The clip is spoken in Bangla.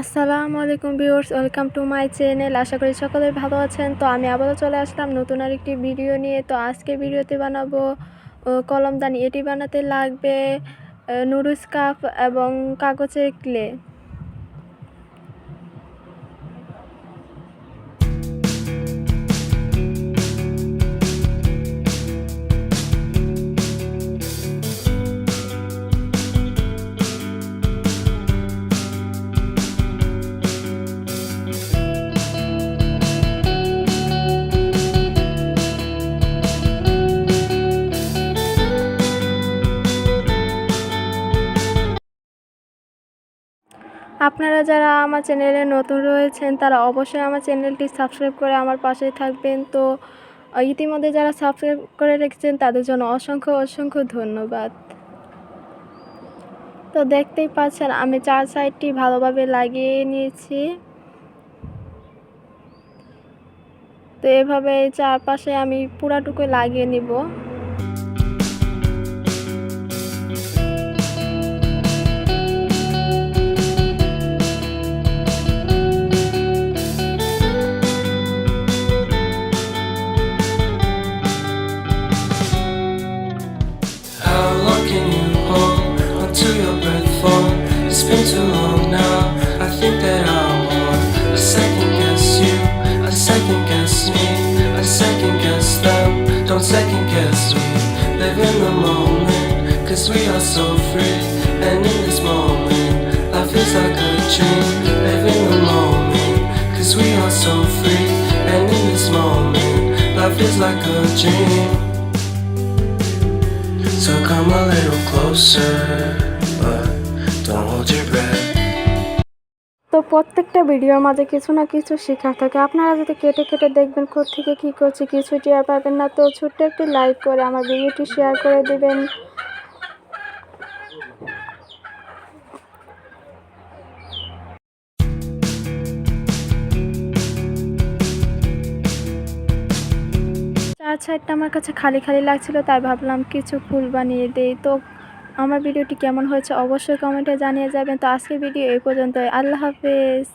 আসসালামু আলাইকুম viewers, welcome to my channel. আশা করি সকলে ভালো আছেন। তো আমি আবারও চলে আসলাম নতুন আরেকটি ভিডিও নিয়ে। তো আজকে ভিডিওতে বানাবো কলমদানি। এটি বানাতে লাগবে নুডলস কাপ এবং কাগজের ক্লে। আপনারা যারা আমার চ্যানেলে নতুন রয়েছেন, তারা অবশ্যই আমার চ্যানেলটি সাবস্ক্রাইব করে আমার পাশে থাকবেন। তো, ইতিমধ্যে যারা সাবস্ক্রাইব করে রেখেছেন, তাদের জন্য অসংখ্য অসংখ্য ধন্যবাদ। তো দেখতেই পাচ্ছেন, আমি চার সাইডটি ভালোভাবে লাগিয়ে নিয়েছি। তো এভাবে চারপাশে আমি পুরাটুকু লাগিয়ে নিব। Until your breath fall? It's been too long now. I think that I'm on. I second guess you. I second guess me. I second guess them. Don't second guess me. Live in the moment. Cause we are so free. And in this moment, life is like a dream. Live in the moment. Cause we are so free. And in this moment, life is like a dream. So come a little তো প্রত্যেকটা ভিডিওর মাঝে কিছু না কিছু শেখার থাকে। আপনারা যদি কেটে কেটে দেখবেন থেকে কী করছি কিছু টের পাবেন না। তো ছোট্ট একটি লাইক করে আমার ভিডিওটি শেয়ার করে দেবেন। চার সাইডটা আমার কাছে খালি খালি লাগছিল, তাই ভাবলাম কিছু ফুল বানিয়ে দেই। তো আমার ভিডিওটি কেমন হয়েছে অবশ্যই কমেন্টে জানিয়ে যাবেন। তো আজকের ভিডিও এই পর্যন্তই। আল্লাহ হাফেজ।